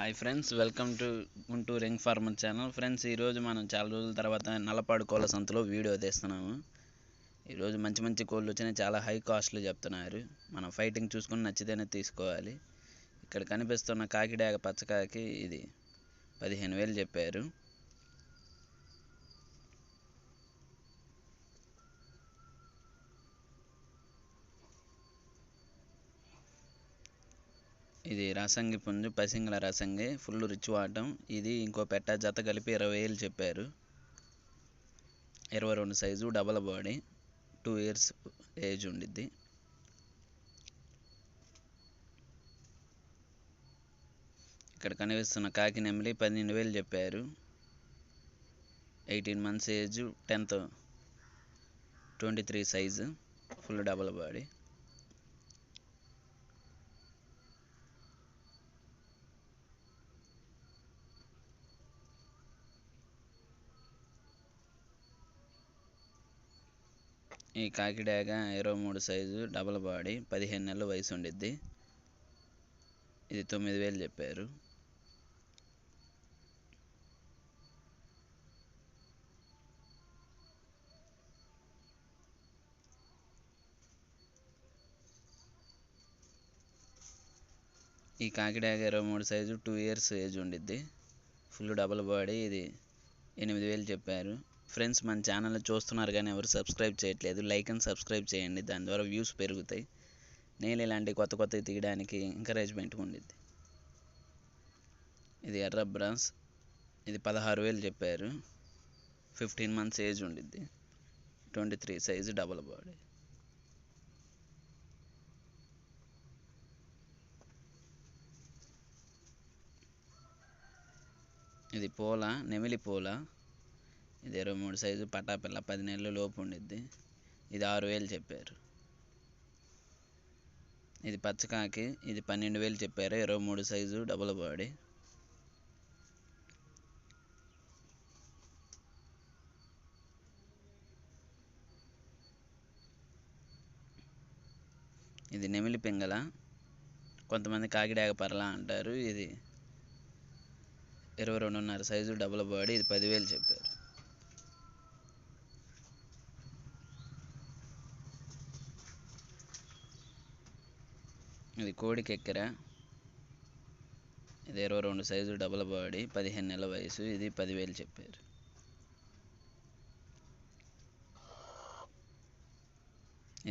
Hi friends welcome to Guntur ring farmer channel friends ఈరోజు మనం చాలా రోజుల తర్వాత నల్లపాడు కోళ్ళ సంతలో వీడియో తీస్తున్నాము. ఈరోజు మంచి మంచి కోళ్ళు వచ్చినాయి చాలా హై కాస్ట్లు చెప్తున్నారు. మనం ఫైటింగ్ చూసుకుని నచ్చితేనే తీసుకోవాలి. ఇక్కడ కనిపిస్తున్న కాకిడాగ పచ్చకాకి ఇది పదిహేను వేలు చెప్పారు. ఇది రసంగి పుంజు పసింగల రసంగి ఫుల్ రిచ్ వాటం ఇది ఇంకో పెట్ట జత కలిపి ఇరవై వేలు చెప్పారు. ఇరవై రెండు size double body two years age ఉండిద్ది. ఇక్కడ కనిపిస్తున్న కాకి నెమిలి పన్నెండు వేలు చెప్పారు. Eighteen months age tenth twenty three size full double body ఈ కాకిడాగ ఇరవై మూడు సైజు డబల్ బాడీ పదిహేను నెలల వయసు ఉండిద్ది. ఇది తొమ్మిది వేలు చెప్పారు. ఈ కాకిడాగ ఇరవై మూడు సైజు టూ ఇయర్స్ ఏజ్ ఉండిద్ది. ఫుల్ డబల్ బాడీ ఇది ఎనిమిది వేలు చెప్పారు. ఫ్రెండ్స్ మన ఛానల్ చూస్తున్నారు కానీ ఎవరు సబ్స్క్రైబ్ చేయట్లేదు లైక్ అండ్ సబ్స్క్రైబ్ చేయండి. దాని ద్వారా వ్యూస్ పెరుగుతాయి. నేను ఇలాంటి కొత్త కొత్తవి తీయడానికి ఎంకరేజ్మెంట్ ఉండిద్ది. ఇది ఎర్ర బ్రాన్స్ ఇది పదహారు వేలు చెప్పారు. ఫిఫ్టీన్ మంత్స్ ఏజ్ ఉండిద్ది. Twenty three size double body ఇది పోలా నెమిలి పోలా. ఇది ఇరవై మూడు సైజు పటాపిల్ల పది నెలల లోపు ఉండిద్ది. ఇది ఆరు వేలు చెప్పారు. ఇది పచ్చకాకి ఇది పన్నెండు వేలు చెప్పారు. ఇరవై మూడు సైజు డబుల్ బాడీ ఇది నెమిలి పింగళ. కొంతమంది కాకిడాగ పరల అంటారు. ఇది ఇరవై రెండున్నర సైజు డబుల్ బాడీ ఇది పదివేలు చెప్పారు. ఇది కోడి కెక్కెర ఇది ఇరవై రెండు సైజు డబల్ బాడీ పదిహేను నెలల వయసు ఇది పదివేలు చెప్పారు.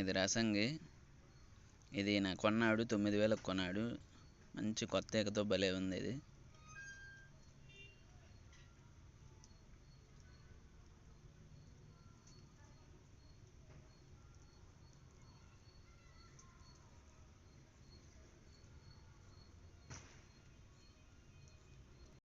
ఇది రసంగి. ఇది నా కొన్నాడు తొమ్మిది వేలకు కొన్నాడు. మంచి కొత్త ఎగతో భలే ఉంది ఇది.